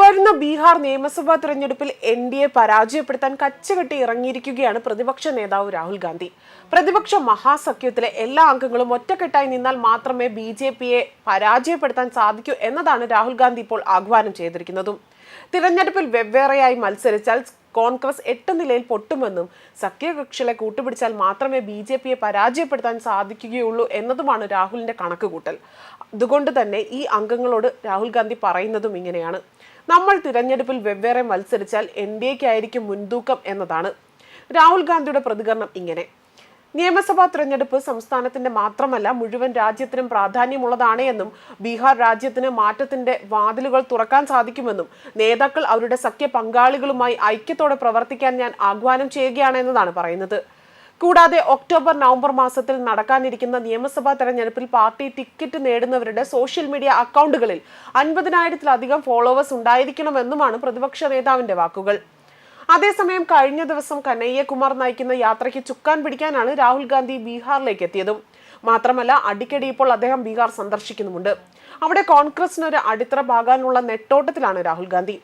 വരുന്ന ബീഹാർ നിയമസഭാ തെരഞ്ഞെടുപ്പിൽ എൻ ഡി എ പരാജയപ്പെടുത്താൻ കച്ചകെട്ടി ഇറങ്ങിയിരിക്കുകയാണ് പ്രതിപക്ഷ നേതാവ് രാഹുൽ ഗാന്ധി. പ്രതിപക്ഷ മഹാസഖ്യത്തിലെ എല്ലാ അംഗങ്ങളും ഒറ്റക്കെട്ടായി നിന്നാൽ മാത്രമേ ബി ജെ പിയെ പരാജയപ്പെടുത്താൻ സാധിക്കൂ എന്നതാണ് രാഹുൽ ഗാന്ധി ഇപ്പോൾ ആഹ്വാനം ചെയ്തിരിക്കുന്നതും. തിരഞ്ഞെടുപ്പിൽ വെവ്വേറെയായി മത്സരിച്ചാൽ കോൺഗ്രസ് എട്ട് നിലയിൽ പൊട്ടുമെന്നും സഖ്യകക്ഷികളെ കൂട്ടുപിടിച്ചാൽ മാത്രമേ ബി ജെ പിയെ പരാജയപ്പെടുത്താൻ സാധിക്കുകയുള്ളൂ എന്നതുമാണ് രാഹുലിന്റെ കണക്കുകൂട്ടൽ. അതുകൊണ്ട് തന്നെ ഈ അംഗങ്ങളോട് രാഹുൽ ഗാന്ധി പറയുന്നതും ഇങ്ങനെയാണ്. നമ്മൾ തിരഞ്ഞെടുപ്പിൽ വെവ്വേറെ മത്സരിച്ചാൽ എൻ ഡി എക്കായിരിക്കും മുൻതൂക്കം എന്നതാണ് രാഹുൽ ഗാന്ധിയുടെ പ്രതികരണം ഇങ്ങനെ. നിയമസഭാ തിരഞ്ഞെടുപ്പ് സംസ്ഥാനത്തിന്റെ മാത്രമല്ല മുഴുവൻ രാജ്യത്തിനും പ്രാധാന്യമുള്ളതാണ് എന്നും ബീഹാർ രാജ്യത്തിന് മാറ്റത്തിന്റെ വാതിലുകൾ തുറക്കാൻ സാധിക്കുമെന്നും നേതാക്കൾ അവരുടെ സഖ്യ പങ്കാളികളുമായി ഐക്യത്തോടെ പ്രവർത്തിക്കാൻ ഞാൻ ആഹ്വാനം ചെയ്യുകയാണ് എന്നതാണ് പറയുന്നത്. കൂടാതെ ഒക്ടോബർ നവംബർ മാസത്തിൽ നടക്കാനിരിക്കുന്ന നിയമസഭാ തെരഞ്ഞെടുപ്പിൽ പാർട്ടി ടിക്കറ്റ് നേടുന്നവരുടെ സോഷ്യൽ മീഡിയ അക്കൗണ്ടുകളിൽ അൻപതിനായിരത്തിലധികം ഫോളോവേഴ്സ് ഉണ്ടായിരിക്കണമെന്നുമാണ് പ്രതിപക്ഷ നേതാവിന്റെ വാക്കുകൾ. അതേസമയം കഴിഞ്ഞ ദിവസം കനയ്യകുമാർ നയിക്കുന്ന യാത്രയ്ക്ക് ചുക്കാൻ പിടിക്കാനാണ് രാഹുൽ ഗാന്ധി ബീഹാറിലേക്ക് എത്തിയതും. മാത്രമല്ല അടിക്കടി ഇപ്പോൾ അദ്ദേഹം ബീഹാർ സന്ദർശിക്കുന്നുമുണ്ട്. അവിടെ കോൺഗ്രസിന് ഒരു അടിത്തറ പാകാനുള്ള നെട്ടോട്ടത്തിലാണ് രാഹുൽ ഗാന്ധി.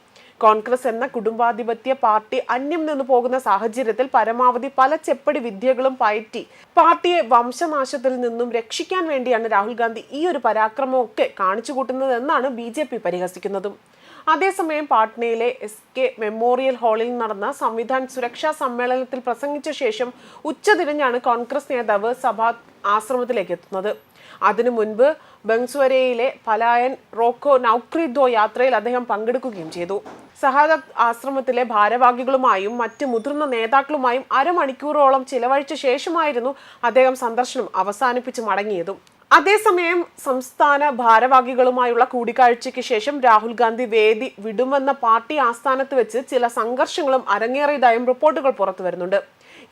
കോൺഗ്രസ് എന്ന കുടുംബാധിപത്യ പാർട്ടി അന്യം നിന്നു പോകുന്ന സാഹചര്യത്തിൽ പരമാവധി പല ചെപ്പടി വിദ്യകളും പയറ്റി. പാർട്ടിയെ വംശനാശത്തിൽ നിന്നും രക്ഷിക്കാൻ വേണ്ടിയാണ് രാഹുൽ ഗാന്ധി ഈ ഒരു പരാക്രമമൊക്കെ കാണിച്ചു കൂട്ടുന്നതെന്നാണ് ബി ജെ പി പരിഹസിക്കുന്നതും. അതേസമയം പാട്നയിലെ എസ് കെ മെമ്മോറിയൽ ഹാളിൽ നടന്ന സംവിധാൻ സുരക്ഷാ സമ്മേളനത്തിൽ പ്രസംഗിച്ച ശേഷം ഉച്ചതിരിഞ്ഞാണ് കോൺഗ്രസ് നേതാവ് സഭാ ആശ്രമത്തിലേക്ക് എത്തുന്നത്. അതിനു മുൻപ് ബംഗ്സ്വരയിലെ പലായൻ റോക്കോ നൌക്രിദോ യാത്രയിൽ അദ്ദേഹം പങ്കെടുക്കുകയും ചെയ്തു. സഹാദ ആശ്രമത്തിലെ ഭാരവാഹികളുമായും മറ്റ് മുതിർന്ന നേതാക്കളുമായും അരമണിക്കൂറോളം ചിലവഴിച്ച ശേഷമായിരുന്നു അദ്ദേഹം സന്ദർശനം അവസാനിപ്പിച്ച് മടങ്ങിയതും. അതേസമയം സംസ്ഥാന ഭാരവാഹികളുമായുള്ള കൂടിക്കാഴ്ചയ്ക്ക് ശേഷം രാഹുൽ ഗാന്ധി വേദി വിടുമെന്ന പാർട്ടി ആസ്ഥാനത്ത് വെച്ച് ചില സംഘർഷങ്ങളും അരങ്ങേറിയതായും റിപ്പോർട്ടുകൾ പുറത്തു വരുന്നുണ്ട്.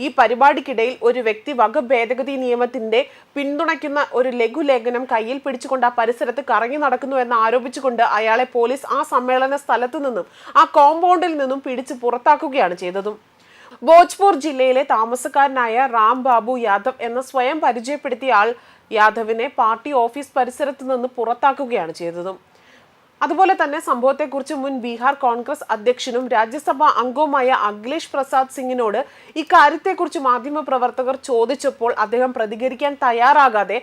ഈ പരിപാടിക്കിടയിൽ ഒരു വ്യക്തി വക ഭേദഗതി നിയമത്തിന്റെ പിന്തുണയ്ക്കുന്ന ഒരു ലഘുലേഖനം കയ്യിൽ പിടിച്ചുകൊണ്ട് ആ പരിസരത്ത് കറങ്ങി നടക്കുന്നു എന്ന് ആരോപിച്ചുകൊണ്ട് അയാളെ പോലീസ് ആ സമ്മേളന സ്ഥലത്തു നിന്നും ആ കോമ്പൗണ്ടിൽ നിന്നും പിടിച്ചു പുറത്താക്കുകയാണ് ചെയ്തതും. ഭോജ്പൂർ ജില്ലയിലെ താമസക്കാരനായ റാം ബാബു യാദവ് എന്ന സ്വയം പരിചയപ്പെടുത്തിയ ആൾ യാദവിനെ പാർട്ടി ഓഫീസ് പരിസരത്ത് നിന്ന് പുറത്താക്കുകയാണ് ചെയ്തതും. അതുപോലെ തന്നെ സംഭവത്തെക്കുറിച്ച് മുൻ ബീഹാർ കോൺഗ്രസ് അധ്യക്ഷനും രാജ്യസഭാ അംഗവുമായ അഖിലേഷ് പ്രസാദ് സിംഗിനോട് ഇക്കാര്യത്തെക്കുറിച്ച് മാധ്യമപ്രവർത്തകർ ചോദിച്ചപ്പോൾ അദ്ദേഹം പ്രതികരിക്കാൻ തയ്യാറാകാതെ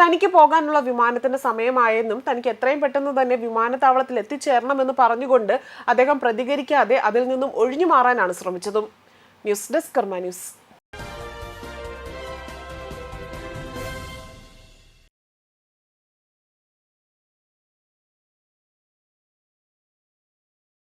തനിക്ക് പോകാനുള്ള വിമാനത്തിന്റെ സമയമായെന്നും തനിക്ക് എത്രയും പെട്ടെന്ന് തന്നെ വിമാനത്താവളത്തിൽ എത്തിച്ചേരണമെന്ന് പറഞ്ഞുകൊണ്ട് അദ്ദേഹം പ്രതികരിക്കാതെ അതിൽ നിന്നും ഒഴിഞ്ഞു മാറാനാണ് ശ്രമിച്ചതും. News desk Karma news.